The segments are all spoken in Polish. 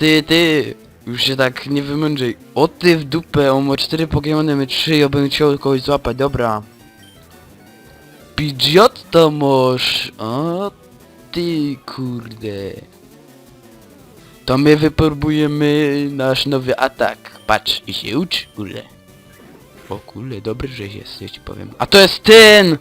Ty, ty! Już się tak nie wymądrzej. O ty w dupę, on ma cztery Pokemony, my trzy, ja bym chciał kogoś złapać, dobra. Pidgeot to masz. O ty kurde. To my wypróbujemy nasz nowy atak. Patrz i się ucz, kurde. O kurde, dobry żeś jest, ja ci powiem. A to jest ten!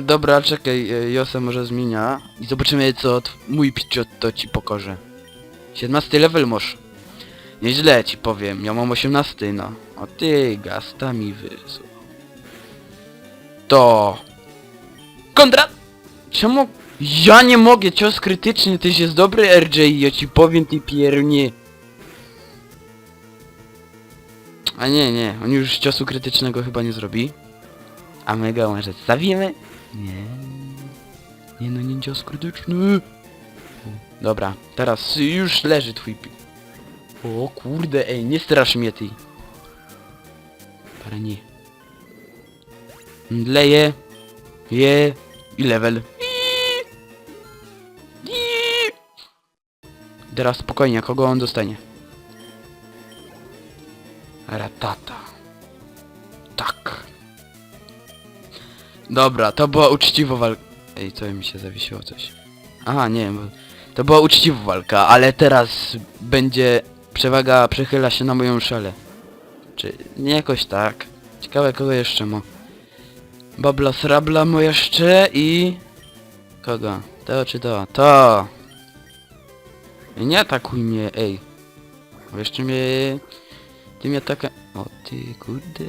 Dobra, czekaj, e, Jose może zmienia i zobaczymy co tw- mój to ci pokorze. 17 level masz. Nieźle ci powiem, ja mam 18 no. O ty, gasta mi wysłał. To... Kontra! Czemu ja nie mogę? Cios krytyczny, tyś jest dobry RJ, ja ci powiem ty piernie. A nie, nie, on już ciosu krytycznego chyba nie zrobi. A my go może zabijemy? Nie. Nie no, nie cios krytyczny. Dobra, teraz już leży twój pi... O kurde, ej, nie strasz mnie ty. Para nie. Leje. Je. I level. Teraz spokojnie, kogo on dostanie? Ratata. Dobra, to była uczciwa walka. Ej, co mi się zawiesiło coś? Aha, nie, bo to była uczciwa walka, ale teraz będzie przewaga przechyla się na moją szalę. Czy nie jakoś tak? Ciekawe kogo jeszcze ma. Babla Srabla mu jeszcze i... Kogo? To czy to? To! Nie atakuj mnie, ej. Jeszcze mnie... Ty mnie ataka... O ty kurde...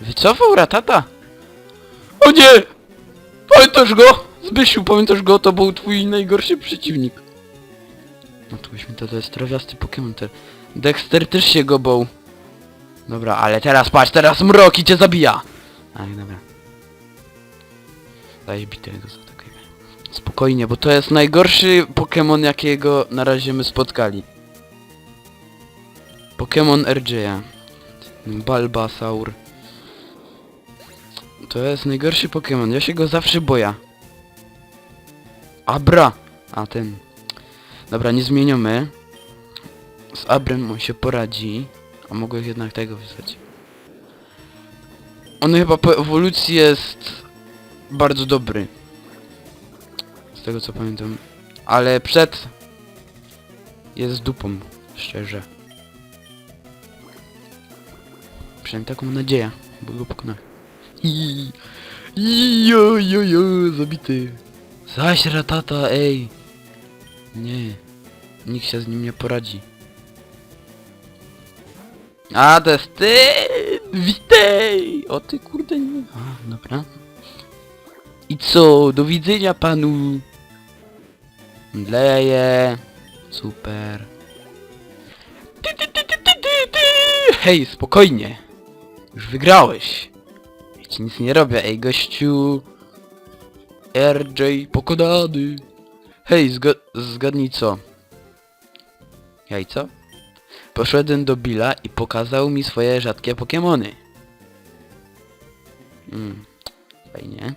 Wycofał Ratata? O nie! Pamiętasz go? Zbysiu, pamiętasz go? To był twój najgorszy przeciwnik. No to weźmy to, to jest trawiasty Pokémon. Te... Dexter też się go bał. Dobra, ale teraz patrz, teraz mroki cię zabija! Aj, dobra. Zajebitego zaatakujemy. Spokojnie, bo to jest najgorszy Pokémon jakiego na razie my spotkali. Pokémon RJ. Balbasaur. To jest najgorszy Pokémon, ja się go zawsze boję. Abra! A ten. Dobra, nie zmieniamy. Z Abrem on się poradzi. A mogę jednak tego wysłać. On chyba po ewolucji jest bardzo dobry. Z tego co pamiętam. Ale przed jest dupą, szczerze. Przynajmniej taką nadzieję, bo go pokonałem. I jo, jo, jo, zabity. Zaś ratata, ej. Nie. Nikt się z nim nie poradzi. A, to jest ty! Witaj! O ty kurde nie. A, dobra. I co? Do widzenia panu. Mdleje. Super. Ty, ty, ty, ty, ty, ty, ty. Hej, spokojnie. Już wygrałeś. Ci nic nie robię, ej gościu. RJ pokonany. Hej, zga zgadnij co? Jajco? Poszedłem do Billa i pokazał mi swoje rzadkie Pokemony. Mm, fajnie.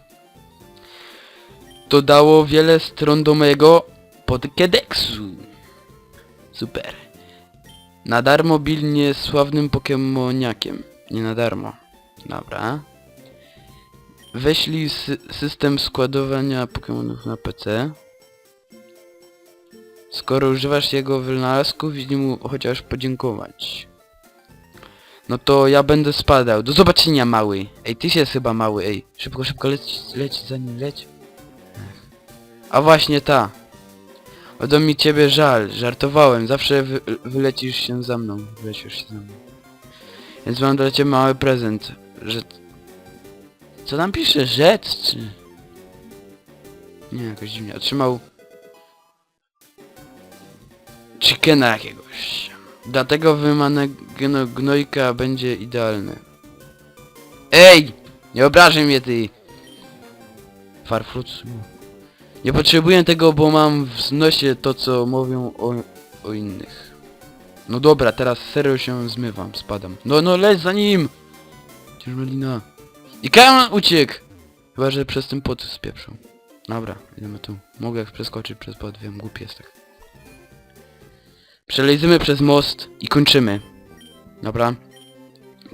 To dało wiele stron do mojego Pokédexu. Super. Na darmo Bill nie jest sławnym Pokemoniakiem. Nie na darmo. Dobra. Weźli sy system składowania Pokemonów na PC. Skoro używasz jego wynalazków, winni mu chociaż podziękować. No to ja będę spadał. Do zobaczenia, mały. Ej, ty się chyba mały, ej. Szybko, szybko, leć, leć za nim, leć. A właśnie ta. Odo mi ciebie żal, żartowałem. Zawsze wy wylecisz się za mną. Wylecisz się za mną. Więc mam dla ciebie mały prezent. Że... Co tam pisze? Rzec, czy... Nie, jakoś dziwnie. Otrzymał... Chickena jakiegoś. Dlatego wymane gno gnojka będzie idealny. Ej! Nie obrażaj mnie ty! Farfrucu. Nie potrzebuję tego, bo mam w nosie to, co mówią o, o innych. No dobra, teraz serio się zmywam, spadam. No, no, leć za nim! Ciężmalina. I Kajon uciekł! Chyba, że przez ten pot spieprzą. Dobra, idziemy tu. Mogę jak przeskoczyć przez płot, wiem, głupi jest tak. Przelejzymy przez most i kończymy. Dobra.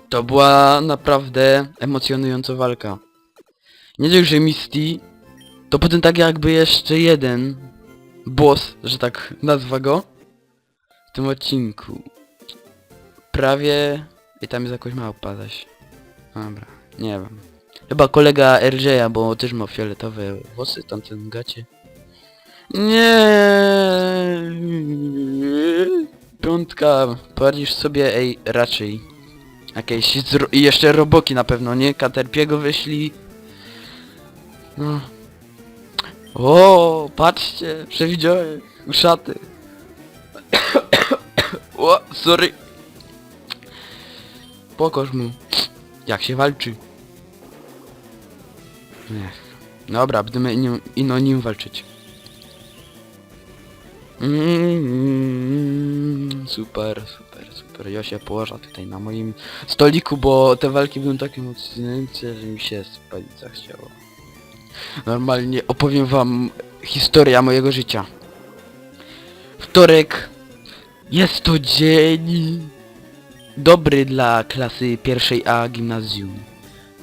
To była naprawdę emocjonująca walka. Nie dość, że Misty, to potem tak jakby jeszcze jeden boss, że tak nazwa go, w tym odcinku. Prawie... I tam jest jakoś małpa zaś. Dobra, nie wiem. Chyba kolega RJ'a, bo też ma fioletowe włosy, tamten gacie. Nie. Piątka, poradzisz sobie, ej, raczej. Jakieś. I jeszcze roboki na pewno, nie? Caterpiego wyśli. No. O, patrzcie, przewidziałem. Uszaty. o, sorry. Pokaż mu, jak się walczy. Ech. Dobra, będziemy nim, ino nim walczyć. Mm, super, super, super. Ja się położę tutaj na moim stoliku, bo te walki były takie emocjonujące, że mi się spalić zachciało. Normalnie opowiem wam historia mojego życia. Wtorek. Jest to dzień dobry dla klasy pierwszej A gimnazjum.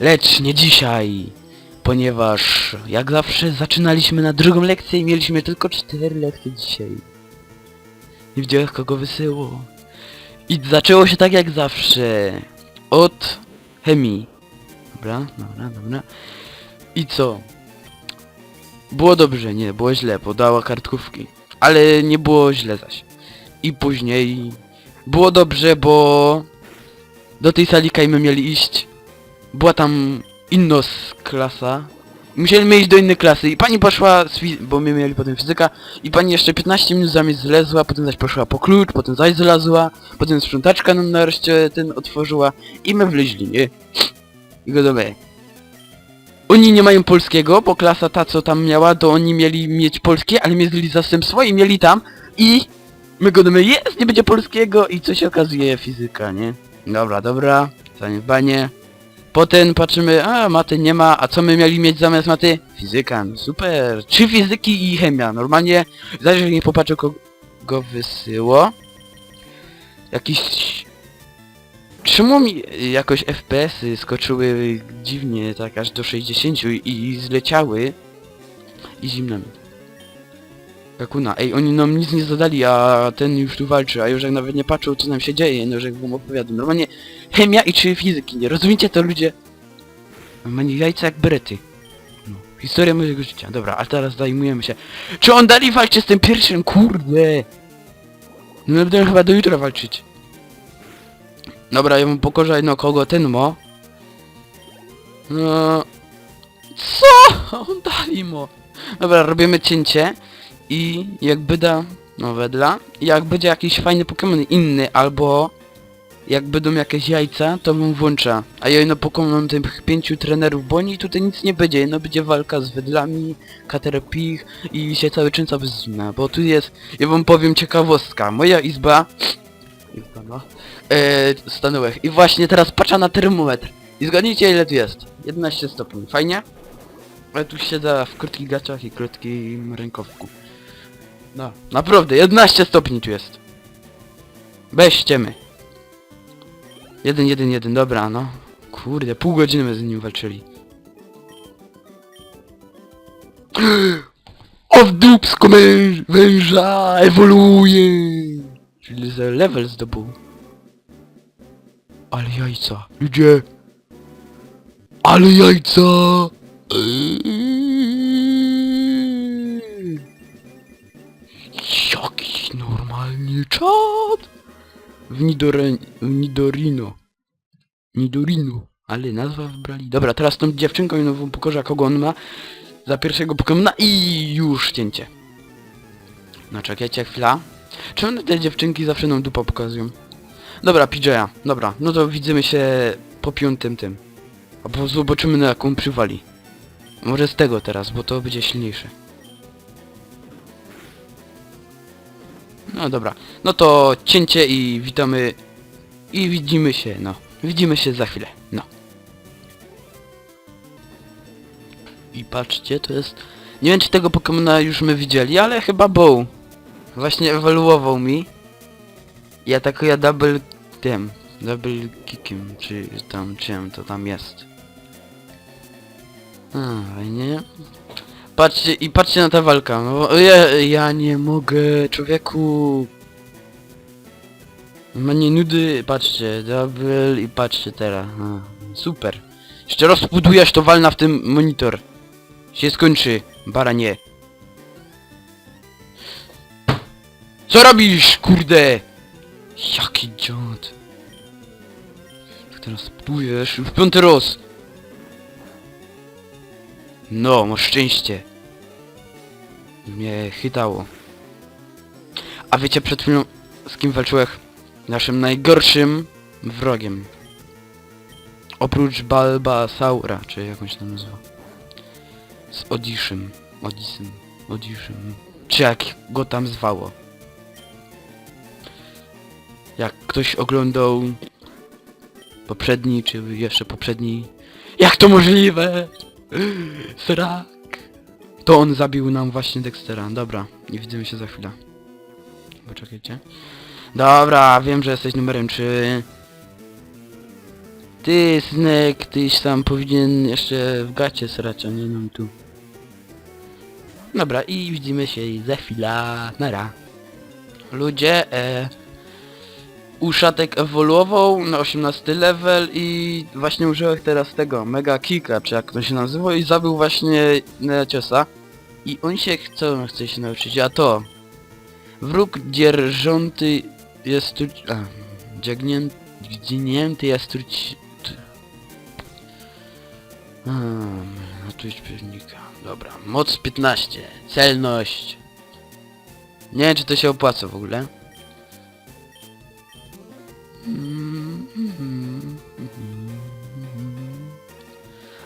Lecz nie dzisiaj, ponieważ jak zawsze zaczynaliśmy na drugą lekcję i mieliśmy tylko cztery lekcje dzisiaj. Nie widziałem kogo wysyło. I zaczęło się tak jak zawsze. Od chemii. Dobra, dobra, dobra. I co? Było dobrze, nie, było źle, podała kartkówki. Ale nie było źle zaś. I później było dobrze, bo do tej sali kajmy mieli iść. Była tam innos klasa. Musieliśmy iść do innej klasy i pani poszła, z bo my mieli potem fizyka i pani jeszcze 15 minut za mnie zlezła, potem zaś poszła po klucz, potem zaś zlazła, potem sprzątaczka nam nareszcie ten otworzyła i my wleźli, nie? I gotowe. Oni nie mają polskiego, bo klasa ta co tam miała, to oni mieli mieć polskie, ale mieli zastępstwo i mieli tam i my gotowe, jest, nie będzie polskiego i co się okazuje, fizyka, nie? Dobra, dobra, zaniedbanie. Potem patrzymy, a maty nie ma, a co my mieli mieć zamiast maty? Fizyka, no super. Trzy fizyki i chemia. Normalnie, zaś nie popatrzę kogo wysyło. Jakiś... Czemu mi jakoś FPS-y skoczyły dziwnie, tak aż do 60 i, i zleciały? I zimno mi. Kakuna, ej, oni nam nic nie zadali, a ten już tu walczy, a już jak nawet nie patrzył co nam się dzieje, no jak wam opowiadam. Normalnie chemia i trzy fizyki, nie rozumiecie to ludzie? Normalnie jajca jak berety. No, historia mojego życia, dobra, a teraz zajmujemy się. Czy on dalej walczy z tym pierwszym? Kurde! No będę chyba do jutra walczyć. Dobra, ja mu pokorzę no kogo ten mo. No... Co? On dali mo. Dobra, robimy cięcie. I jak byda, no wedla, jak będzie jakiś fajny Pokémon inny, albo jak będą jakieś jajca, to bym włącza. A ja no Pokémon tych pięciu trenerów, bo oni tutaj nic nie będzie, no będzie walka z wedlami, Caterpie i się cały czas wyzna, bo tu jest, ja wam powiem ciekawostka, moja izba, izba no, e, stanąłek i właśnie teraz patrzę na termometr. I zgadnijcie ile tu jest, 11 stopni, fajnie? Ale tu siedzę w krótkich gaciach i krótkim rękawku. No, naprawdę, 11 stopni tu jest. Bez ściemy. 1, 1, 1, dobra, no. Kurde, pół godziny my z nim walczyli. O w dupsko węża ewoluuje! Czyli za level zdobył. Ale jajca, ludzie! Ale jajca! Eee. Czad! W, w Nidorino. Nidorino. Ale nazwa wybrali. Dobra, teraz tą dziewczynką i nową pokorza kogo on ma. Za pierwszego Pokemona i już cięcie. No czekajcie chwila. Czemu te dziewczynki zawsze nam dupa pokazują? Dobra, PJ'a. Dobra, no to widzimy się po piątym tym. Albo zobaczymy na jaką przywali. Może z tego teraz, bo to będzie silniejsze. No dobra, no to cięcie i witamy i widzimy się, no. Widzimy się za chwilę, no. I patrzcie, to jest Nie wiem czy tego Pokemona już my widzieli, ale chyba Bow. Właśnie ewoluował mi. I atakuje double tym. Double kickiem, czy tam czym to tam jest. A, fajnie. Patrzcie i patrzcie na tę walkę. No, ja, ja nie mogę, człowieku. Ma nie nudy, patrzcie, double i patrzcie teraz. A, super. Jeszcze rozbudujesz to walna w tym monitor. Się skończy, baranie. Co robisz, kurde? Jaki dziad. Teraz budujesz? Już piąty roz. No, masz szczęście. Mnie chytało. A wiecie przed chwilą z kim walczyłem? Naszym najgorszym wrogiem. Oprócz Balbasaura, czy jakąś tam nazywa. Z Odiszym. Odisem. Odiszym. Czy jak go tam zwało. Jak ktoś oglądał poprzedni, czy jeszcze poprzedni... Jak to możliwe? Srak! To on zabił nam właśnie Dextera. Dobra, nie widzimy się za chwilę. Poczekajcie. Dobra, wiem, że jesteś numerem 3. Ty, Snek, tyś tam powinien jeszcze w gacie srać, a nie nam tu. Dobra, i widzimy się za chwilę. Nara. Ludzie, e... Uszatek ewoluował na 18 level i właśnie użyłem teraz tego, Mega Kicka, czy jak to się nazywa i zabił właśnie Neciosa. I on się chce, chce się nauczyć, a to... Wróg dzierżąty jest tu... A. Gdzinięty jest tu... Hmm, a tu jest pewnika. Dobra, moc 15, celność. Nie wiem czy to się opłaca w ogóle.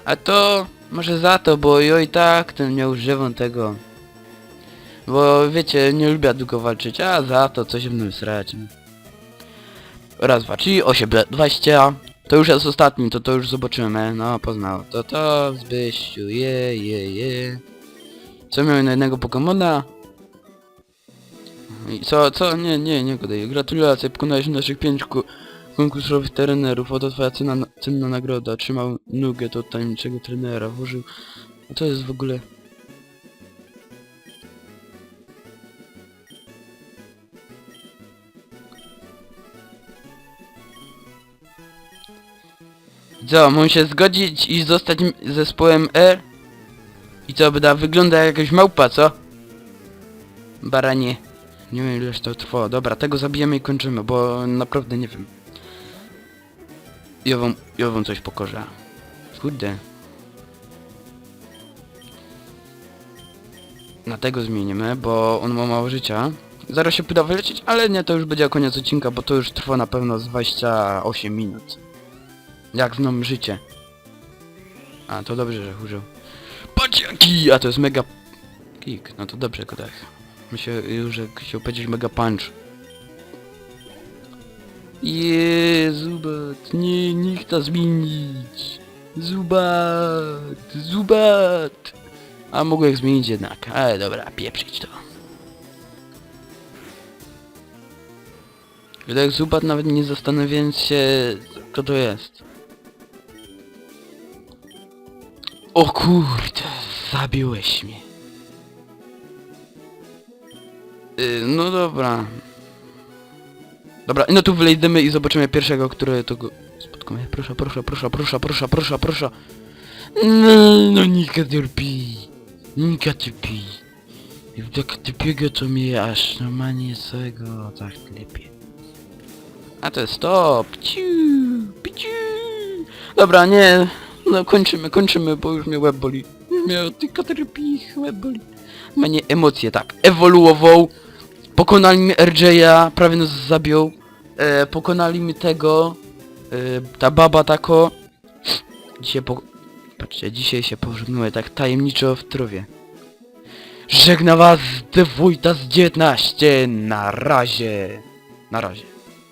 A to może za to, bo ja i tak ten nie używam tego. Bo wiecie, nie lubię długo walczyć, a za to coś mną srać. Raz, dwa, czyli 8, 20. To już jest ostatni, to to już zobaczymy. No, poznał. To to, Zbyściu, je, je, je. Co miałem na jednego Pokemona? I co, co? Nie, nie, nie gadaj. Gratulacje, pokonałeś naszych pięć ku konkursowych trenerów. Oto twoja cena, cenna nagroda. Trzymał nugget od tajemniczego trenera. Włożył... A to jest w ogóle... Co, mam się zgodzić i zostać zespołem E? I co, będę wygląda jak jakaś małpa, co? Baranie. Nie wiem ileż to trwało. Dobra, tego zabijemy i kończymy, bo naprawdę nie wiem. Ja wam, ja wam coś pokorzę. Kurde. Na tego zmienimy, bo on ma mało życia. Zaraz się uda wylecieć, ale nie, to już będzie koniec odcinka, bo to już trwa na pewno z 28 minut. Jak znam życie. A, to dobrze, że użył. Patrz! A to jest mega... Kick, no to dobrze go tak. Myślę już, że chciał powiedzieć mega punch. Jeee, Zubat, nie, nie chcę zmienić. Zubat, Zubat. A mogłem zmienić jednak, ale dobra, pieprzyć to. Jak Zubat nawet nie zastanawiając się, kto to jest. O kurde, zabiłeś mnie. Yy, no dobra. Dobra, no tu wejdziemy i zobaczymy pierwszego, który to go... Spotkamy. Proszę, proszę, proszę, proszę, proszę, proszę, proszę. No, no Nika terpi. Nika terpi. I tak typiego to mnie aż normalnie całego tak lepiej. A to jest stop. Ciu. Dobra, nie. No kończymy, kończymy, bo już mnie łeb boli. Miał ty katerpich, łeb boli. Mnie emocje, tak. Ewoluował. Pokonali mi RJ'a, prawie nas zabił. E, pokonali mi tego. E, ta baba tako. Dzisiaj po... Patrzcie, dzisiaj się pożegnuje tak tajemniczo w trowie. Żegna was The Wójta z 19. Na razie. Na razie.